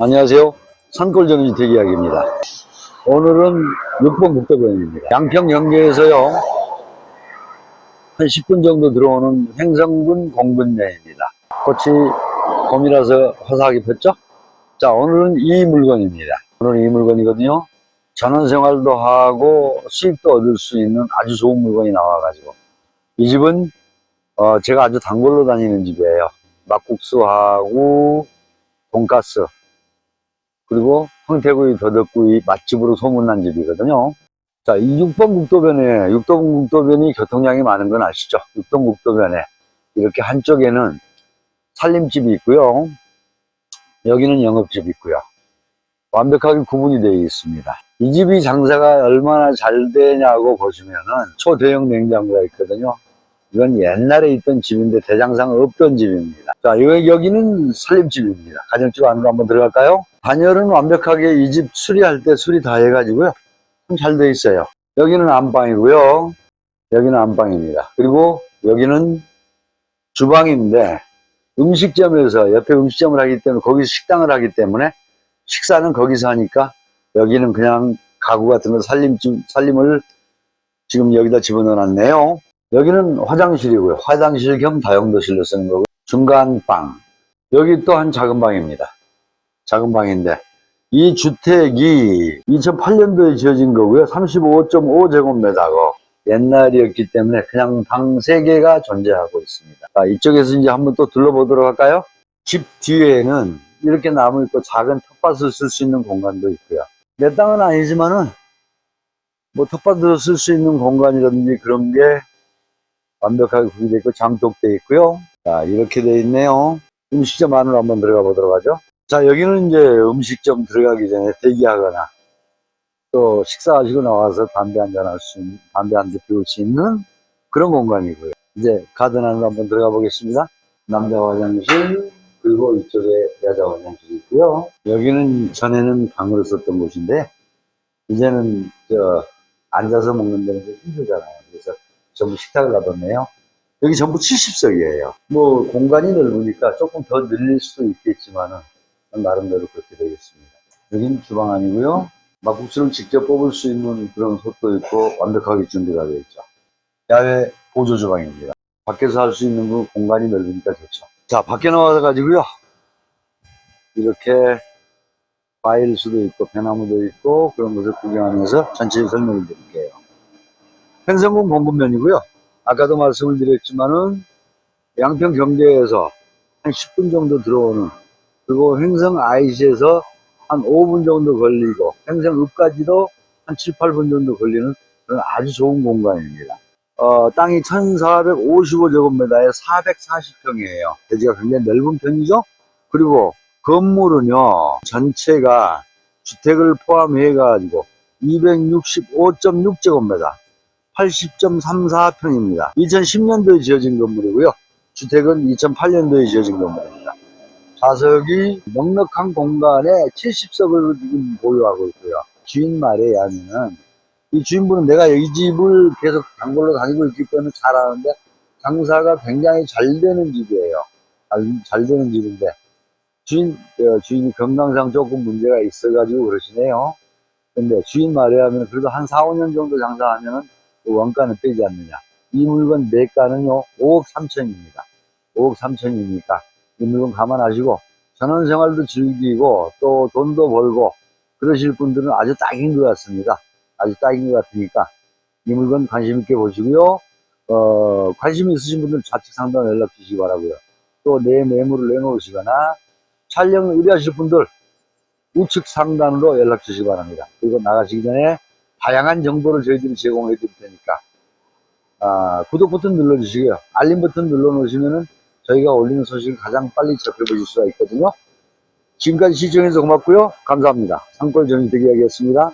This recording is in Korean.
안녕하세요. 산골정지 대기약입니다. 오늘은 6번 국도변입니다. 양평 연계에서요, 한 10분 정도 들어오는 횡성군 공분면입니다. 꽃이 봄이라서 화사하게 폈죠? 자, 오늘은 이 물건입니다. 오늘은 이 물건이거든요. 전원생활도 하고 수입도 얻을 수 있는 아주 좋은 물건이 나와가지고 이 집은 어, 제가 아주 단골로 다니는 집이에요. 막국수하고 돈가스 그리고 황태구이 더덕구이 맛집으로 소문난 집이거든요. 자, 이 6번 국도변에 6번 국도변이 교통량이 많은 건 아시죠? 6번 국도변에 이렇게 한쪽에는 살림집이 있고요. 여기는 영업집이 있고요. 완벽하게 구분이 되어 있습니다. 이 집이 장사가 얼마나 잘 되냐고 보시면은 초대형 냉장고가 있거든요. 이건 옛날에 있던 집인데 대장상 없던 집입니다. 자, 여기, 여기는 살림집입니다. 가정집 안으로 한번 들어갈까요? 단열은 완벽하게 이 집 수리할 때 수리 다 해가지고요. 참 잘 돼 있어요. 여기는 안방이고요. 여기는 안방입니다. 그리고 여기는 주방인데 음식점에서 옆에 음식점을 하기 때문에 거기서 식당을 하기 때문에 식사는 거기서 하니까 여기는 그냥 가구 같은 거 살림집, 살림을 지금 여기다 집어넣어 놨네요. 여기는 화장실이고요. 화장실 겸 다용도실로 쓰는 거고 중간 방. 여기 또한 작은 방입니다. 작은 방인데 이 주택이 2008년도에 지어진 거고요. 35.5제곱미터고 옛날이었기 때문에 그냥 방 3개가 존재하고 있습니다. 자, 이쪽에서 이제 한번 또 둘러보도록 할까요? 집 뒤에는 이렇게 나무 있고 작은 텃밭을 쓸 수 있는 공간도 있고요. 내 땅은 아니지만은 뭐 텃밭으로 쓸 수 있는 공간이라든지 그런 게 완벽하게 구비되어 있고 장독되어 있고요. 자, 이렇게 되어 있네요. 음식점 안으로 한번 들어가 보도록 하죠. 자, 여기는 이제 음식점 들어가기 전에 대기하거나 또 식사하시고 나와서 담배 한잔 할 수 있는, 담배 한대 피울 수 있는 그런 공간이고요. 이제 가든 안으로 한번 들어가 보겠습니다. 남자 화장실, 그리고 이쪽에 여자 화장실이 있고요. 여기는 전에는 방으로 썼던 곳인데, 이제는 저, 앉아서 먹는 데는 좀 힘들잖아요. 그래서 전부 식탁을 놔뒀네요. 여기 전부 70석이에요. 뭐 공간이 넓으니까 조금 더 늘릴 수도 있겠지만은 나름대로 그렇게 되겠습니다. 여기는 주방 아니고요. 막국수를 직접 뽑을 수 있는 그런 솥도 있고 완벽하게 준비가 되어 있죠. 야외 보조 주방입니다. 밖에서 할 수 있는 그 공간이 넓으니까 좋죠. 자, 밖에 나와서 가지고요. 이렇게 바일 수도 있고 배나무도 있고 그런 것을 구경하면서 전체 설명을 드릴게요. 횡성군 공군면이고요. 아까도 말씀을 드렸지만은 양평 경계에서 한 10분 정도 들어오는 그리고 횡성 IC에서 한 5분 정도 걸리고 횡성읍까지도 한 7, 8분 정도 걸리는 그런 아주 좋은 공간입니다. 어, 땅이 1455제곱미터에 440평이에요. 대지가 굉장히 넓은 편이죠. 그리고 건물은요, 전체가 주택을 포함해 가지고 265.6제곱미터, 80.34평입니다. 2010년도에 지어진 건물이고요. 주택은 2008년도에 지어진 건물입니다. 좌석이 넉넉한 공간에 70석을 지금 보유하고 있고요. 주인 말에 의하면은 이 주인분은 내가 이 집을 계속 단골로 다니고 있기 때문에 잘 아는데 장사가 굉장히 잘 되는 집이에요. 잘, 잘 되는 집인데 주인 어, 주인이 건강상 조금 문제가 있어가지고 그러시네요. 근데 주인 말에 하면 그래도 한 4, 5년 정도 장사하면은 그 원가는 빼지 않느냐. 이 물건 매가는요 5억 3천입니다. 5억 3천이니까 이 물건 감안하시고 전원생활도 즐기고 또 돈도 벌고 그러실 분들은 아주 딱인 것 같습니다. 아주 딱인 것 같으니까 이 물건 관심 있게 보시고요. 어, 관심 있으신 분들 좌측 상단 연락 주시기 바라고요. 또 내 매물을 내놓으시거나 촬영을 의뢰하실 분들 우측 상단으로 연락 주시기 바랍니다. 그리고 나가시기 전에 다양한 정보를 저희들이 제공해 드릴 테니까 아, 구독 버튼 눌러주시고요. 알림 버튼 눌러놓으시면은 저희가 올리는 소식을 가장 빨리 접해보실 수가 있거든요. 지금까지 시청해주셔서 고맙고요. 감사합니다. 상골 정의대기하겠습니다.